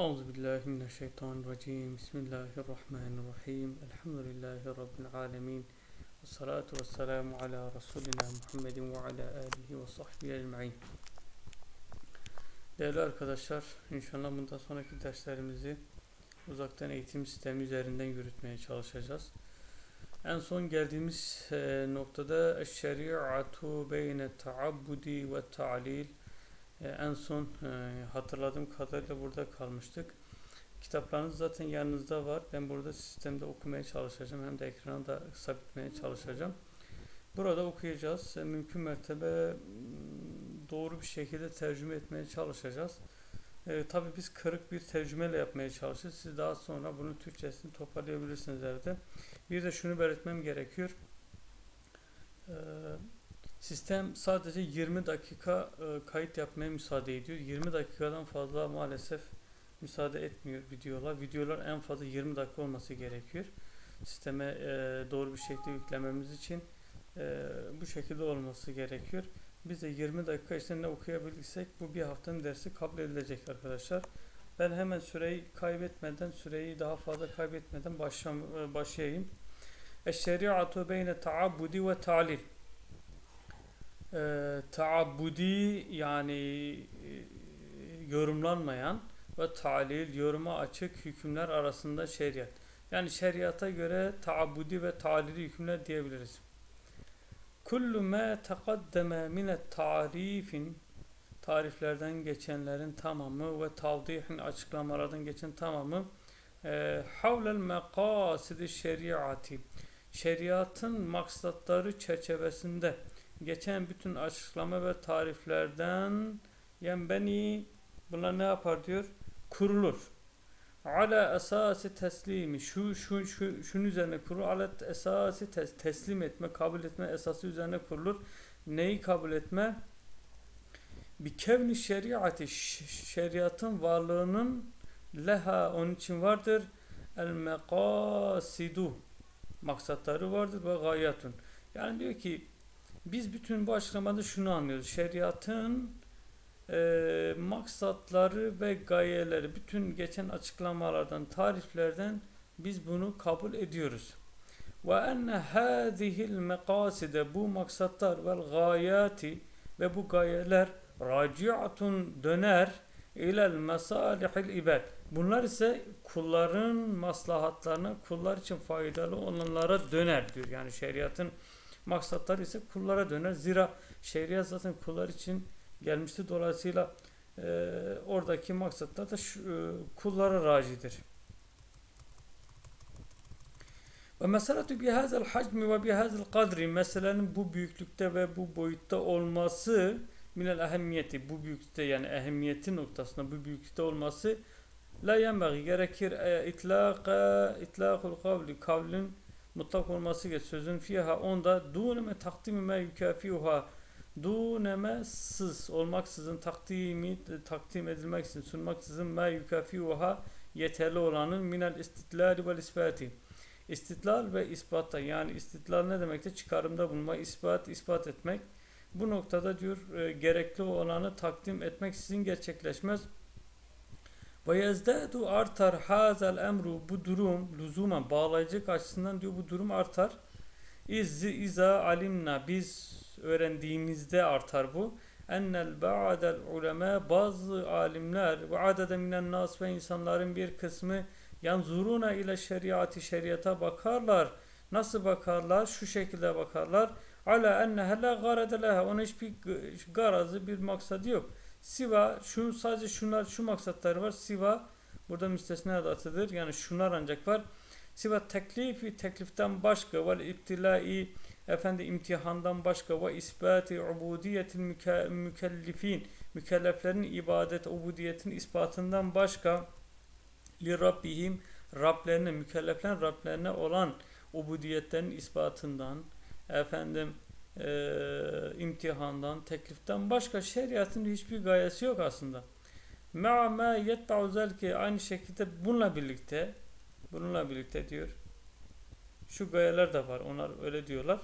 Euzu billahi mineşşeytanirracim. Bismillahirrahmanirrahim. Elhamdülillahi rabbil alamin. Ve salatu vesselamu ala Resulina Muhammedin ve ala alihi ve sahbihi ecmaîn. Değerli arkadaşlar, inşallah bundan sonraki derslerimizi uzaktan eğitim sistemi üzerinden yürütmeye çalışacağız. En son geldiğimiz e, noktada şeriatu beyne taabbudi ve ta'lil e, en son e, hatırladığım kadarıyla burada kalmıştık. Kitaplarınız zaten yanınızda var. Ben burada sistemde okumaya çalışacağım. Hem de ekrana da sabitmeye çalışacağım. Burada okuyacağız. E, mümkün mertebe doğru bir şekilde tercüme etmeye çalışacağız. E, Tabi biz kırık bir tercümeyle yapmaya çalışacağız. Siz daha sonra bunun Türkçesini toparlayabilirsiniz evde. Bir de şunu belirtmem gerekiyor. Eee Sistem sadece 20 dakika e, kayıt yapmaya müsaade ediyor. 20 dakikadan fazla maalesef müsaade etmiyor videolar. Videolar en fazla 20 dakika olması gerekiyor. Sisteme e, doğru bir şekilde yüklememiz için e, bu şekilde olması gerekiyor. Biz de 20 dakika içinde okuyabilsek bu bir haftanın dersi kabul edilecek arkadaşlar. Ben hemen süreyi kaybetmeden, süreyi daha fazla kaybetmeden başlayayım. Eşşeriatu beyne taabbudi ve ta'lil e, taabbudi yani e, yorumlanmayan ve talil yoruma açık hükümler arasında şeriat. Yani şeriata göre taabbudi ve talili hükümler diyebiliriz. Kullu ma taqaddeme min tarifin tariflerden geçenlerin tamamı ve tavdihin açıklamalardan geçen tamamı e, havlel mekasidi şeriati şeriatın maksatları çerçevesinde geçen bütün açıklama ve tariflerden yenbeni bunlar ne yapar diyor? Kurulur. Ala esası teslimi şu şu şu şunun üzerine kurulur. Ala esası tes, teslim etme, kabul etme esası üzerine kurulur. Neyi kabul etme? Bir kevni şeriatı şeriatın varlığının leha onun için vardır. El mekasidu maksatları vardır ve gayatun. Yani diyor ki biz bütün bu açıklamada şunu anlıyoruz. Şeriatın e, maksatları ve gayeleri, bütün geçen açıklamalardan, tariflerden biz bunu kabul ediyoruz. Ve enne hâzihil mekaside bu maksatlar vel gayati ve bu gayeler raciatun döner ilel mesalihil ibad. Bunlar ise kulların maslahatlarına, kullar için faydalı olanlara döner diyor. Yani şeriatın Maksatları ise kullara döner. Zira şeriat zaten kullar için gelmişti. Dolayısıyla e, oradaki maksatlar da şu, e, kullara racidir. Ve meselatu bihazel hacmi ve bihazel kadri meselenin bu büyüklükte ve bu boyutta olması minel ehemmiyeti bu büyüklükte yani ehemmiyeti noktasında bu büyüklükte olması la yenbagi gerekir e, itlaka itlakul kavli kavlin mutlak olması geç. Sözün fiha onda duneme takdimi me yukafiuha duneme sız. Olmaksızın takdimi takdim edilmeksizin sunmaksızın me yukafiuha yeterli olanın minel istitlali vel isbati. İstitlal ve ispatta yani istitlal ne demekte çıkarımda bulunma ispat ispat etmek. Bu noktada diyor e, gerekli olanı takdim etmek sizin gerçekleşmez ve yezdadu artar hazal emru bu durum lüzumen bağlayıcılık açısından diyor bu durum artar. İzzi iza alimna biz öğrendiğimizde artar bu. Ennel ba'del ulema bazı alimler ve adede minen nas ve insanların bir kısmı yanzuruna ile şeriatı şeriata bakarlar. Nasıl bakarlar? Şu şekilde bakarlar. Ala ennehe la garede leha. Onun hiçbir garazı bir maksadı yok. Siva şu sadece şunlar şu maksatları var. Siva burada müstesna adıdır. Yani şunlar ancak var. Siva teklifi tekliften başka ve iptilai efendi imtihandan başka ve isbati ubudiyetin mükellifin mükelleflerin ibadet ubudiyetin ispatından başka li rabbihim Rablerine mükelleflerin Rablerine olan ubudiyetlerin ispatından efendim e, imtihandan, tekliften başka şeriatın hiçbir gayesi yok aslında. Ma ma yetta'u ki aynı şekilde bununla birlikte bununla birlikte diyor. Şu gayeler de var. Onlar öyle diyorlar.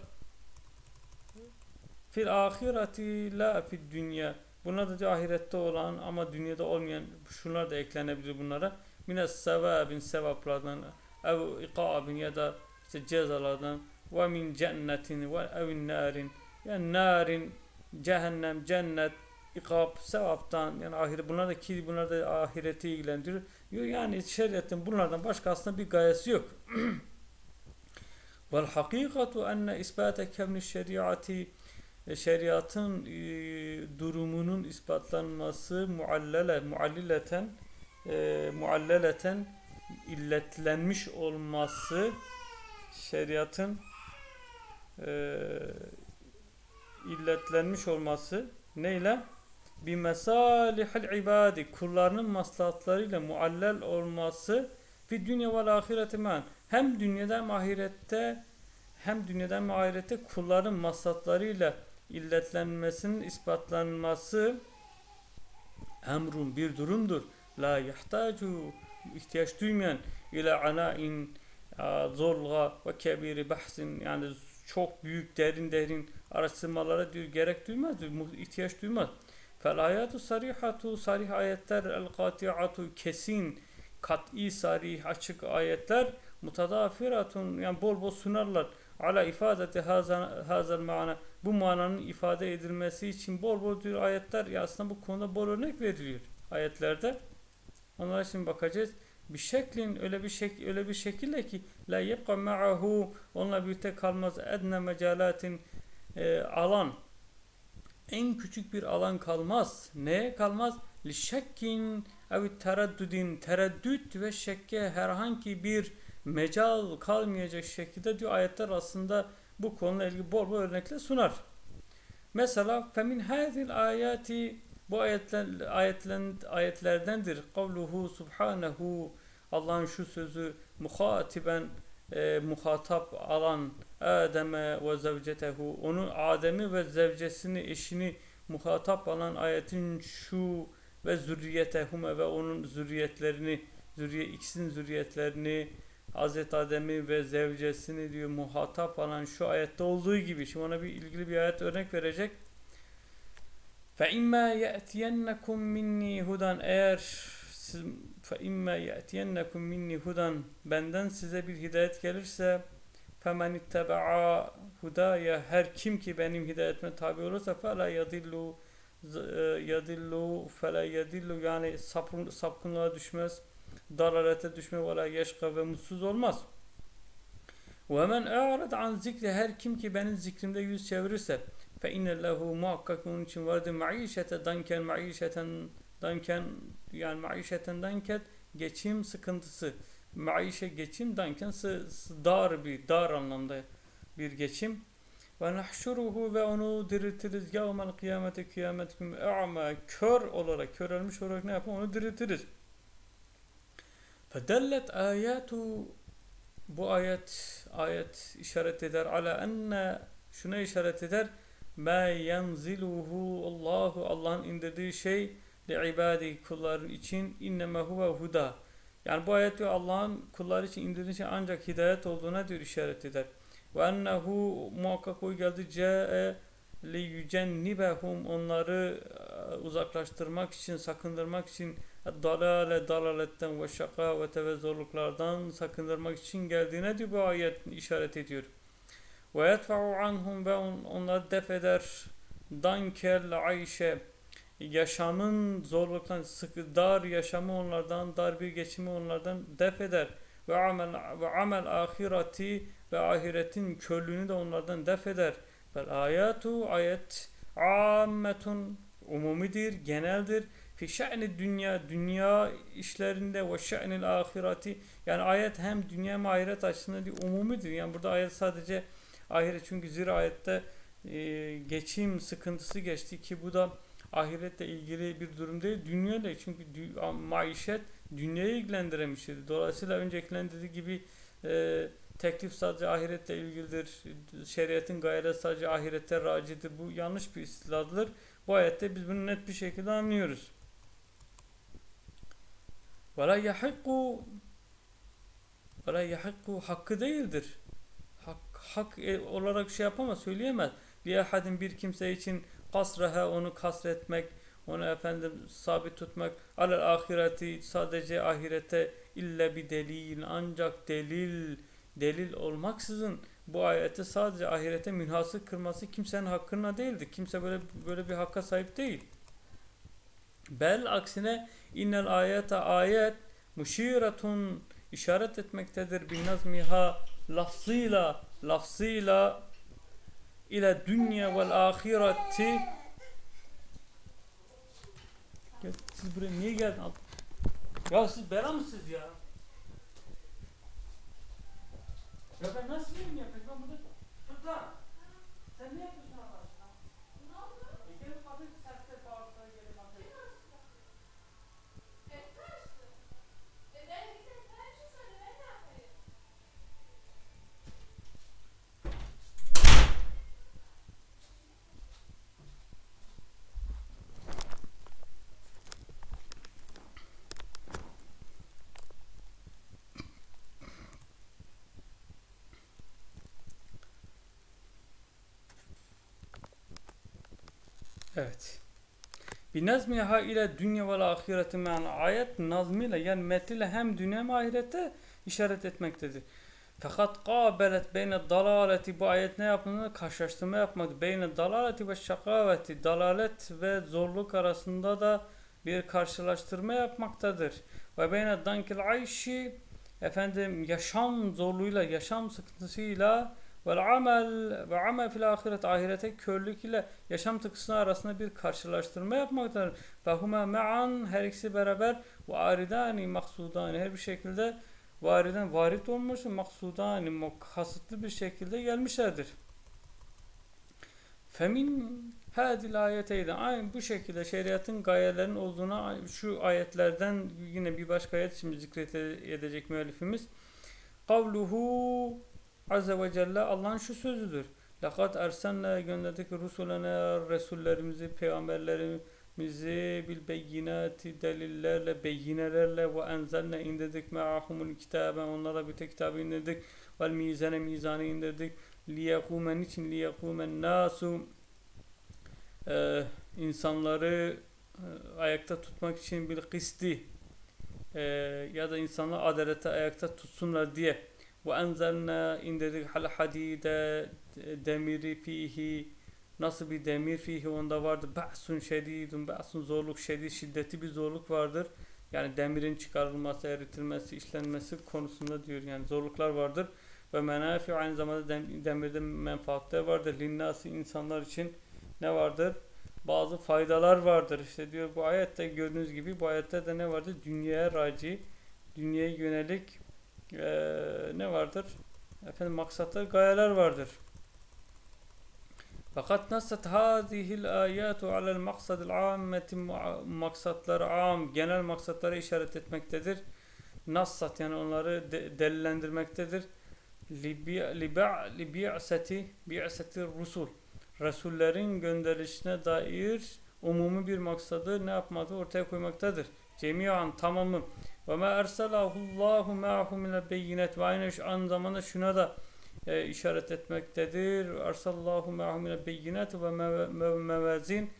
Fil ahireti la fid dünya Buna da diyor ahirette olan ama dünyada olmayan şunlar da eklenebilir bunlara. Mines sevabin sevaplardan ev ikabin ya da işte cezalardan ve min cennetin ve evin narin yani narin cehennem cennet ikab sevaptan yani ahiret bunlar da ki bunlar da ahireti ilgilendiriyor. Yani şeriatın bunlardan başka aslında bir gayesi yok. Vel hakikatu enne isbate kevni şeriatı e, şeriatın e, durumunun ispatlanması muallele muallileten e, mualleleten illetlenmiş olması şeriatın e, illetlenmiş olması neyle? Bir mesalihil ibadi kullarının maslahatlarıyla muallel olması fi dünya vel ahireti men hem dünyada hem hem dünyada hem ahirette kulların maslahatlarıyla illetlenmesinin ispatlanması emrun bir durumdur. La yahtacu ihtiyaç duymayan ile anain zorla ve kebiri bahsin yani çok büyük derin derin araştırmalara diyor gerek duymaz, ihtiyaç duymaz. Fel ayatu sarihatu sarih ayetler el kati'atu kesin kat'i sarih açık ayetler mutadafiratun yani bol bol sunarlar ala ifadeti hazal mana bu mananın ifade edilmesi için bol bol diyor ayetler ya aslında bu konuda bol örnek veriliyor ayetlerde. Onlara şimdi bakacağız. Bir şeklin öyle bir şek öyle bir şekilde ki la yebqa ma'ahu onunla birlikte kalmaz edne mecalatin e, alan en küçük bir alan kalmaz. Neye kalmaz? Li şekkin ev tereddüdin tereddüt ve şekke herhangi bir mecal kalmayacak şekilde diyor ayetler aslında bu konuyla ilgili bol bol örnekler sunar. Mesela femin hadil ayati bu ayetler, ayetler, ayetlerdendir. Kavluhu subhanehu Allah'ın şu sözü muhatiben e, muhatap alan Adem'e ve zevcetehu onu Adem'i ve zevcesini eşini muhatap alan ayetin şu ve zürriyetehume ve onun zürriyetlerini zürriye ikisinin zürriyetlerini Hazreti Adem'i ve zevcesini diyor muhatap alan şu ayette olduğu gibi. Şimdi ona bir ilgili bir ayet örnek verecek. Fe imma ye'tiyennekum minni hudan eğer siz fe imma ye'tiyennekum minni hudan benden size bir hidayet gelirse femen itteba'a hudaya her kim ki benim hidayetime tabi olursa fela yadillu yadillu fela yadillu yani sapın, sapkınlığa düşmez dalalete düşme ve la yeşka ve mutsuz olmaz. Ve men a'rad an zikri her kim ki benim zikrimde yüz çevirirse fe inne lehu muhakkak onun için vardır maişete danken maişeten danken yani maişeten danket geçim sıkıntısı. Maişe geçim danken dar bir dar anlamda bir geçim. Ve nahşuruhu ve onu diriltiriz. Yevmel kıyamete kıyamet günü. A'ma kör olarak körelmiş olarak ne yapalım? Onu diriltiriz. Fedellet ayatu. Bu ayet ayet işaret eder. Ala enne şuna işaret eder ma yanziluhu Allahu Allah'ın indirdiği şey li ibadi kulların için inneme huve huda yani bu ayet diyor Allah'ın kulları için indirdiği şey ancak hidayet olduğuna diyor işaret eder. Ve ennehu muhakkak o geldi ce'e li yücennibehum onları uzaklaştırmak için, sakındırmak için dalale dalaletten ve şakavete ve zorluklardan sakındırmak için geldiğine diyor bu ayet işaret ediyor. Ve yedfa'u anhum ve on, onları def eder dankel ayşe yaşamın zorluktan sıkı dar yaşamı onlardan dar bir geçimi onlardan def eder ve amel ve amel ahireti ve ahiretin körlüğünü de onlardan def eder. Fel ayatu ayet ammetun umumidir, geneldir fi şe'ni dünya dünya işlerinde ve şe'nil ahireti yani ayet hem dünya hem ahiret açısından değil umumidir. Yani burada ayet sadece ahiret çünkü zira ayette e, geçim sıkıntısı geçti ki bu da ahiretle ilgili bir durum değil. Dünyayla çünkü dü, maişet dünyayı ilgilendiremiştir. Dolayısıyla önce eklendiği gibi e, teklif sadece ahiretle ilgilidir. Şeriatın gayeleri sadece ahirette racidir. Bu yanlış bir istilahdır. Bu ayette biz bunu net bir şekilde anlıyoruz. Yahikku ve la yahikku hakkı değildir. Hak, e, olarak şey yapamaz, söyleyemez. Bir ahadin bir kimse için kasraha onu kasretmek onu efendim sabit tutmak alel ahireti sadece ahirete illa bir delil ancak delil delil olmaksızın bu ayeti sadece ahirete münhasır kırması kimsenin hakkına değildir. Kimse böyle böyle bir hakka sahip değil. Bel aksine innel ayete ayet müşiretun işaret etmektedir bin nazmiha lafzıyla lafzıyla ile dünya vel ahireti Gel, siz buraya niye geldin? Ya siz bela mısınız ya? Ya ben nasıl yemin yapayım? Ben burada Evet. Bir nazmiha ile dünya ve ahireti me'an ayet nazmiyle yani metniyle hem dünya hem ahirete işaret etmektedir. Fakat kabelet beyne dalaleti bu ayet ne yapmadı? Karşılaştırma yapmadı. Beyne dalaleti ve şakaveti dalalet ve zorluk arasında da bir karşılaştırma yapmaktadır. Ve beyne dankil ayşi efendim yaşam zorluğuyla, yaşam sıkıntısıyla ve amel ve amel fil ahiret ahirete körlük ile yaşam tıkısı arasında bir karşılaştırma yapmaktadır. Ve huma me'an her ikisi beraber ve aridani maksudani her bir şekilde variden varit olmuş maksudani kasıtlı bir şekilde gelmişlerdir. Femin hadil ayeteydi. Aynı bu şekilde şeriatın gayelerinin olduğuna şu ayetlerden yine bir başka ayet şimdi zikret edecek müellifimiz. Kavluhu Azze ve Celle Allah'ın şu sözüdür. Lekad ersenle gönderdik rusulene Resullerimizi, peygamberlerimizi bil beyinati delillerle, beyinelerle ve enzelne indirdik. Me'ahumul kitabe onlara bir tek kitabı indirdik. Vel mizane mizanı indirdik. Liyekumen için liyekumen nasu ee, insanları e, ayakta tutmak için bir kısti e, ya da insanlar adalete ayakta tutsunlar diye ve enzelna indirdik hal hadide demiri fihi nasıl bir demir fihi onda vardır? ba'sun şedidun ba'sun zorluk şedid şiddeti bir zorluk vardır. Yani demirin çıkarılması eritilmesi işlenmesi konusunda diyor. Yani zorluklar vardır. Ve menafi aynı zamanda dem, demirde menfaatler vardır. Linnası insanlar için ne vardır? Bazı faydalar vardır. İşte diyor bu ayette gördüğünüz gibi bu ayette de ne vardır? Dünyaya raci dünyaya yönelik ee, ne vardır? Efendim maksatlar, gayeler vardır. Fakat nasat hadihil ayatu alel maksadil ammeti maksatlar am genel maksatlara işaret etmektedir. Nassat yani onları de, delillendirmektedir. Li bi'seti rusul Resullerin gönderişine dair umumi bir maksadı ne yapmadı ortaya koymaktadır. Cemiyan tamamı ve ma erselahullahu ma'hu minel beyinet ve aynı aynı zamanda şuna da e, işaret etmektedir. Ersallahu ma'hu minel beyinet ve mevazin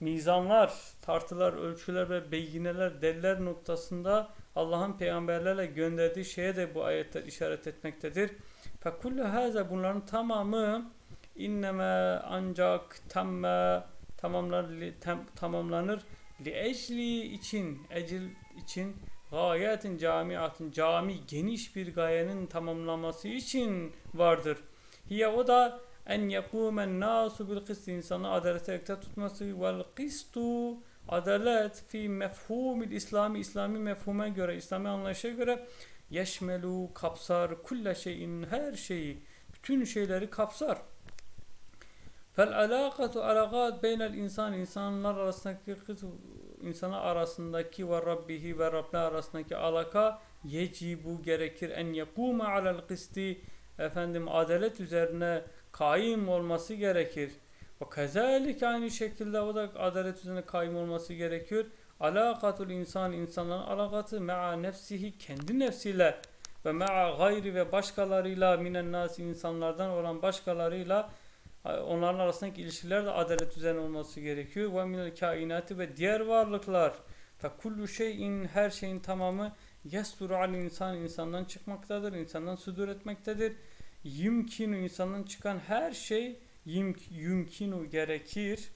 mizanlar, tartılar, ölçüler ve beyineler, deliller noktasında Allah'ın peygamberlerle gönderdiği şeye de bu ayetler işaret etmektedir. Fekullu haza bunların tamamı inneme ancak temme tamamlanır, tam, tamamlanır li ecli için, ecil için gayetin camiatın cami geniş bir gayenin tamamlaması için vardır. Hiye o da en yekumen nasu bil kıst insanı adalete tutması vel kıstu adalet fi mefhumil İslami İslami mefhume göre İslami anlayışa göre yeşmelu kapsar kulle şeyin her şeyi bütün şeyleri kapsar. Fel alakatu alakat beynel insan insanlar arasındaki insana arasındaki ve Rabbihi ve Rabbi arasındaki alaka yecibu gerekir en yekuma alel kısti efendim adalet üzerine kaim olması gerekir. Ve kezalik aynı şekilde o da adalet üzerine kaim olması gerekiyor. Alakatul insan insanların alakatı me'a nefsihi kendi nefsiyle ve me'a gayri ve başkalarıyla minen nas insanlardan olan başkalarıyla Onların arasındaki ilişkiler de adalet üzerine olması gerekiyor. Ve minel kainatı ve diğer varlıklar. Fe kullu şeyin her şeyin tamamı yesduru al insan insandan çıkmaktadır. insandan sudur etmektedir. Yumkinu insandan çıkan her şey yumk, yumkinu gerekir.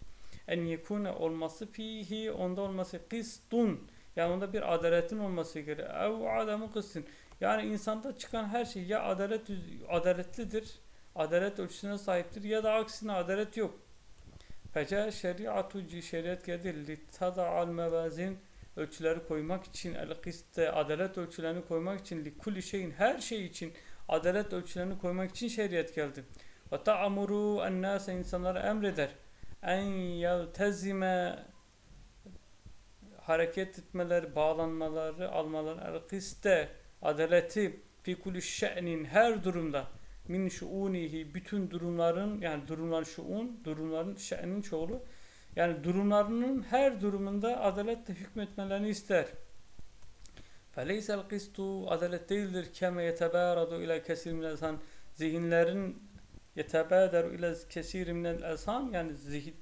En yekune olması fihi onda olması kıstun. Yani onda bir adaletin olması gerekir. Ev adamı kısın. Yani insanda çıkan her şey ya adalet adaletlidir, adalet ölçüsüne sahiptir ya da aksine adalet yok. Feca şeriatu şeriat geldi li tada'al mevazin ölçüleri koymak için el kiste adalet ölçülerini koymak için li kulli şeyin her şey için adalet ölçülerini koymak için şeriat geldi. Ve ta'muru en nase insanlara emreder. En yeltezime hareket etmeleri, bağlanmaları, almaları el kiste adaleti fi kulli şe'nin her durumda min şuunihi bütün durumların yani durumlar şuun durumların şe'nin çoğulu yani durumlarının her durumunda adaletle hükmetmelerini ister. Feleysel kistu adalet değildir keme yeteberadu ile kesir minel ezhan zihinlerin yetebederu ile kesir minel ezhan yani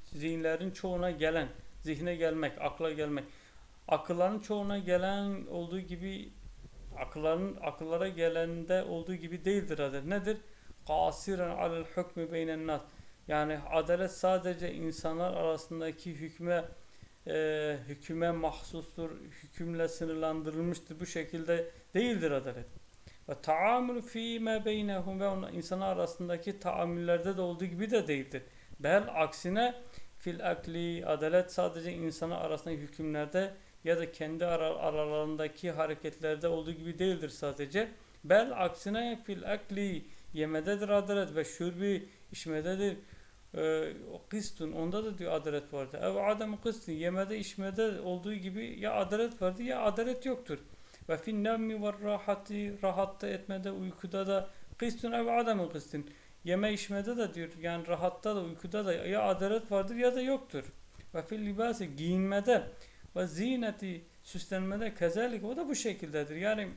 zihinlerin çoğuna gelen zihne gelmek, akla gelmek akılların çoğuna gelen olduğu gibi akılların akıllara gelende olduğu gibi değildir adalet. Nedir? Kasiren alel hükmü beynen nas. Yani adalet sadece insanlar arasındaki hükme e, hüküme mahsustur, hükümle sınırlandırılmıştır. Bu şekilde değildir adalet. Ve taamül fîme beynehum ve insanlar arasındaki taamüllerde de olduğu gibi de değildir. Bel aksine fil akli adalet sadece insanlar arasındaki hükümlerde ya da kendi aralarındaki hareketlerde olduğu gibi değildir sadece. Bel aksine fil akli yemededir adalet ve şurbi içmededir. Ee, kıstun onda da diyor adalet vardı. Ev adamı kıstun yemede içmede olduğu gibi ya adalet vardı ya adalet yoktur. Ve fin nevmi ve rahati rahatta etmede uykuda da kıstun ev adamı kıstun. Yeme içmede de diyor yani rahatta da uykuda da ya adalet vardır ya da yoktur. Ve fil libası giyinmede ve zineti süslenmede kezelik o da bu şekildedir. Yani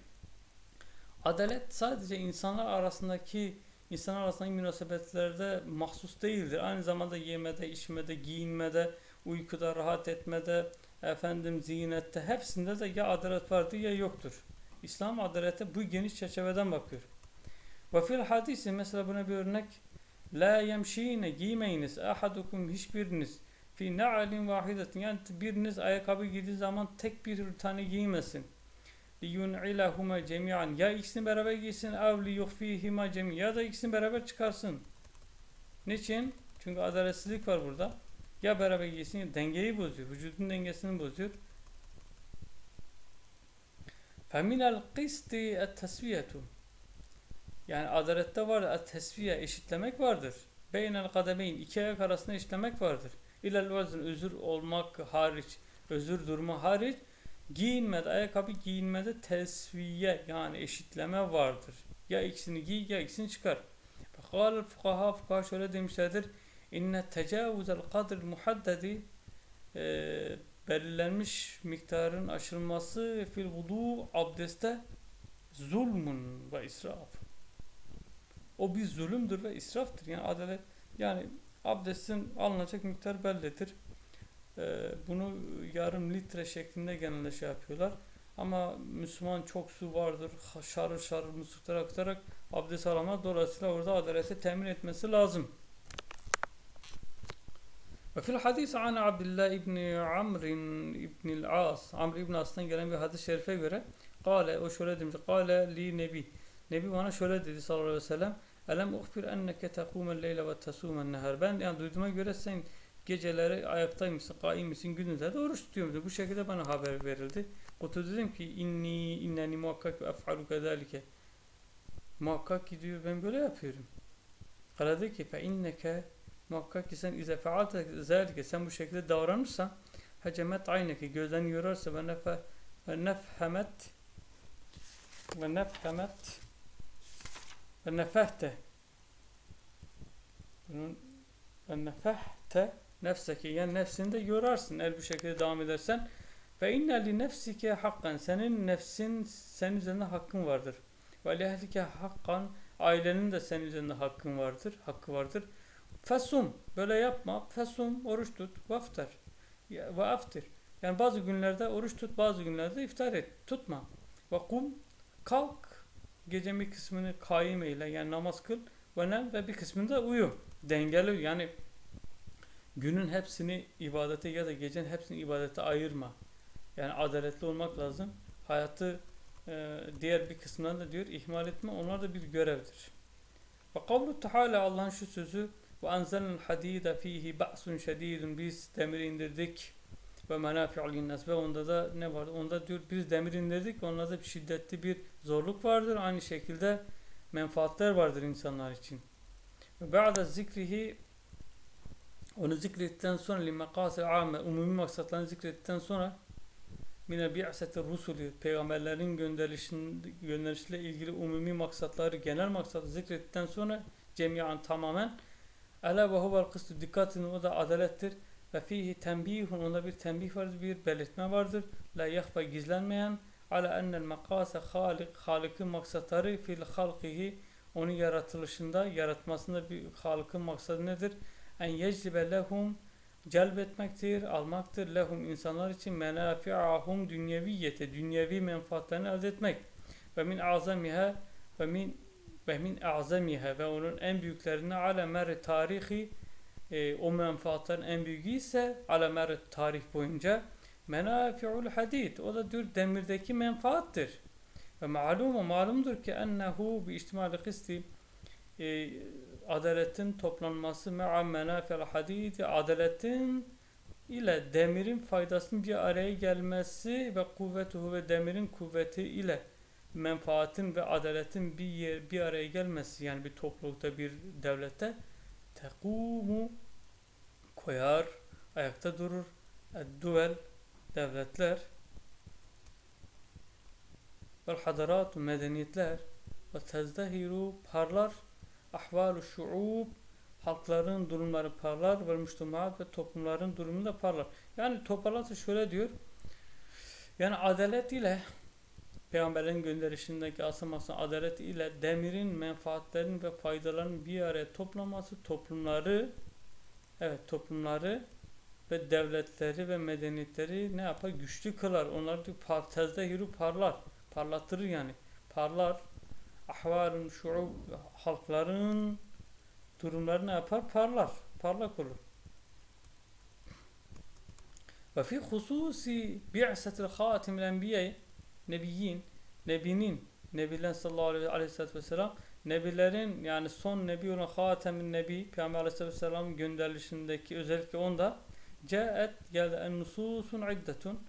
adalet sadece insanlar arasındaki insanlar arasındaki münasebetlerde mahsus değildir. Aynı zamanda yemede, içmede, giyinmede, uykuda, rahat etmede, efendim zinette hepsinde de ya adalet vardır ya yoktur. İslam adalete bu geniş çerçeveden bakıyor. Ve fil hadisi mesela buna bir örnek La yemşine giymeyiniz ahadukum hiçbiriniz fi na'alin vahidetin yani biriniz ayakkabı giydiği zaman tek bir tane giymesin. Liyun'ilahuma cemiyan ya ikisini beraber giysin ev li yuhfihima cemi ya da ikisini beraber çıkarsın. Niçin? Çünkü adaletsizlik var burada. Ya beraber giysin dengeyi bozuyor. Vücudun dengesini bozuyor. Qisti et tesviyetu yani adalette var tesviye eşitlemek vardır. Beynel kademeyn iki ayak arasında eşitlemek vardır ilel özür olmak hariç, özür durumu hariç giyinmede, ayakkabı giyinmede tesviye yani eşitleme vardır. Ya ikisini giy ya ikisini çıkar. Fakal fukaha fukaha şöyle demişlerdir. İnne tecavüzel kadr muhaddedi e, belirlenmiş miktarın aşılması fil vudu abdeste zulmun ve israf. O bir zulümdür ve israftır. Yani adalet yani Abdestin alınacak miktar bellidir. Ee, bunu yarım litre şeklinde genelde şey yapıyorlar. Ama Müslüman çok su vardır. Şarır şarır musluklara aktarak abdest alamaz. Dolayısıyla orada adaleti temin etmesi lazım. Ve fil hadis an Abdullah ibn Amr ibn el-As Amr ibn As'tan gelen bir hadis-i şerife göre Kale o şöyle demiş. Kale li nebi. Nebi bana şöyle dedi sallallahu aleyhi ve sellem. Elem uhbir enneke tekumel leyle ve tesumen nehar. Ben yani duyduğuma göre sen geceleri ayaktaymışsın, kaim misin, gündüzleri de oruç tutuyormuşsun. Bu şekilde bana haber verildi. Kutu dedim ki inni inneni muhakkak ve ef'alu kedalike. Muhakkak ki diyor ben böyle yapıyorum. Kala dedi ki fe inneke muhakkak ki sen ize fealte zalike sen bu şekilde davranırsan hecemet ayneke gözden yorarsa ve nefe ve nefhemet ve nefhemet ve nefehte bunun ve nefehte nefseke yani nefsini de yorarsın eğer bu şekilde devam edersen ve inne li nefsike hakkan senin nefsin senin üzerinde hakkın vardır ve li ehlike hakkan ailenin de senin üzerinde hakkın vardır hakkı vardır Fesum böyle yapma. Fesum oruç tut. Vaftar. Ve aftir. Yani bazı günlerde oruç tut, bazı günlerde iftar et. Tutma. Ve kum kalk. Gece bir kısmını kaim eyle yani namaz kıl. Ve nem ve bir kısmında uyu. Dengeli yani günün hepsini ibadete ya da gecenin hepsini ibadete ayırma. Yani adaletli olmak lazım. Hayatı e, diğer bir kısmından da diyor ihmal etme. Onlar da bir görevdir. Ve kavlu Teala Allah'ın şu sözü ve enzelnel hadide fihi ba'sun şedidun biz demir indirdik ve menafi'u linnas ve onda da ne vardı? Onda diyor biz demir indirdik ve onda da bir şiddetli bir zorluk vardır. Aynı şekilde menfaatler vardır insanlar için. Ve ba'da zikrihi onu zikrettikten sonra li makası ame umumi maksatlarını zikrettikten sonra mine bi'seti rusulü peygamberlerin gönderişin, gönderişle ilgili umumi maksatları genel maksatı zikrettikten sonra cemiyan tamamen Ela ve huvel kıstü dikkatin o da adalettir ve fihi tembihun onda bir tembih vardır bir belirtme vardır la yahfa gizlenmeyen ala ennel makase halik halikin maksatları fil halkihi onun yaratılışında yaratmasında bir halikin maksadı nedir? En yeclibe lehum celbetmektir, almaktır lehum insanlar için menafi'ahum dünyeviyete, dünyevi menfaatlerini elde etmek. Ve min azamiha ve min ve min azamiha ve onun en büyüklerini ala mer tarihi e, o menfaatlerin en büyüğü ise ala mer tarih boyunca menafi'ul hadid o da diyor demirdeki menfaattir. Ve malum ve malumdur ki ennehu bi ihtimali kısti e, adaletin toplanması me'a menafi'l hadidi adaletin ile demirin faydasının bir araya gelmesi ve kuvvetuhu ve demirin kuvveti ile menfaatin ve adaletin bir yer, bir araya gelmesi yani bir toplulukta bir devlette tekumu koyar ayakta durur. Duvel devletler ve hadarat medeniyetler ve tezdehiru parlar ahvalu şuub halkların durumları parlar ve müştemaat ve toplumların durumu da parlar. Yani toparlarsa şöyle diyor. Yani adalet ile Peygamberlerin gönderişindeki asamasına adalet ile demirin menfaatlerin ve faydalarının bir araya toplaması toplumları evet toplumları ve devletleri ve medeniyetleri ne yapar? Güçlü kılar. Onları diyor par, tezdehiru parlar. Parlatırır yani. Parlar. Ahvalun şuub halkların durumları ne yapar? Parlar. Parlak olur. Ve fi hususi bi'setil hatimil enbiya'i nebiyyin, nebinin, nebiler sallallahu aleyhi, aleyhissalatü vesselam, nebilerin yani son nebi olan Hatemin Nebi, Peygamber aleyhissalatü vesselam gönderilişindeki özellikle onda Caet geldi en nususun iddetun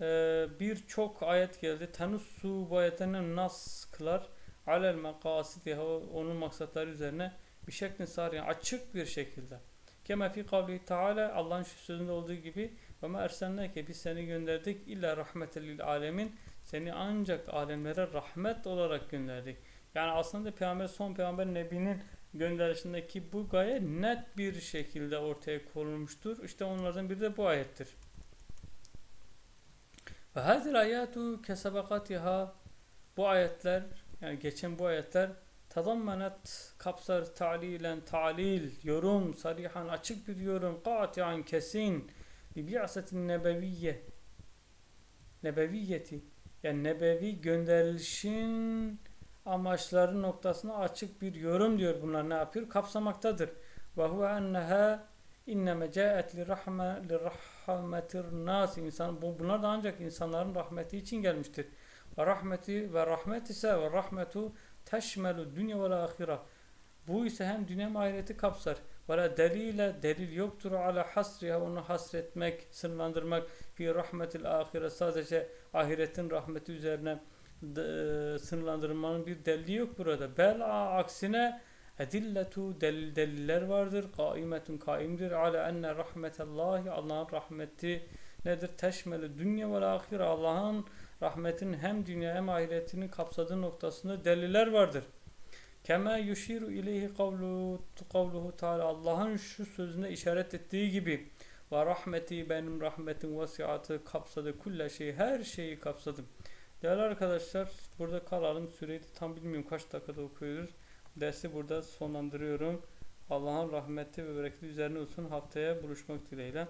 ee, birçok ayet geldi. Tenussu bu ayetlerine nas kılar. Alel makasidi onun maksatları üzerine bir şeklin sari açık bir şekilde. Kema fi kavli Teala Allah'ın şu sözünde olduğu gibi ve ma ersenneke biz seni gönderdik illa rahmeten lil alemin seni ancak alemlere rahmet olarak gönderdik. Yani aslında peygamber son peygamber nebinin gönderişindeki bu gaye net bir şekilde ortaya konulmuştur. İşte onlardan biri de bu ayettir. Ve hazil ayatu kesabakatiha bu ayetler yani geçen bu ayetler tadammenet kapsar ta'lilen ta'lil yorum sarihan açık bir yorum kati'an kesin bi bi'setin nebeviyye nebeviyeti yani nebevi gönderilişin amaçları noktasına açık bir yorum diyor bunlar ne yapıyor? Kapsamaktadır. Ve huve enneha inneme caet li rahme li rahmetir nas insan bu bunlar da ancak insanların rahmeti için gelmiştir. Ve rahmeti ve rahmet ise ve rahmetu teşmelu dünya ve ahire. Bu ise hem dünya hem ahireti kapsar. Ve delile delil yoktur ala hasriha onu hasretmek, sınırlandırmak fi rahmetil ahire sadece ahiretin rahmeti üzerine de, sınırlandırmanın bir delili yok burada. Bel aksine edilletu delil deliller vardır. Kaimetun kaimdir ala enne rahmetallahi Allah'ın rahmeti nedir? Teşmeli dünya ve ahire Allah'ın rahmetin hem dünya hem ahiretini kapsadığı noktasında deliller vardır. Kema yushiru ileyhi kavlu kavluhu Teala Allah'ın şu sözüne işaret ettiği gibi ve rahmeti benim rahmetim vasiatı kapsadı kulle şey her şeyi kapsadı. Değerli arkadaşlar burada kalalım süreyi tam bilmiyorum kaç dakikada okuyoruz. Dersi burada sonlandırıyorum. Allah'ın rahmeti ve bereketi üzerine olsun. Haftaya buluşmak dileğiyle.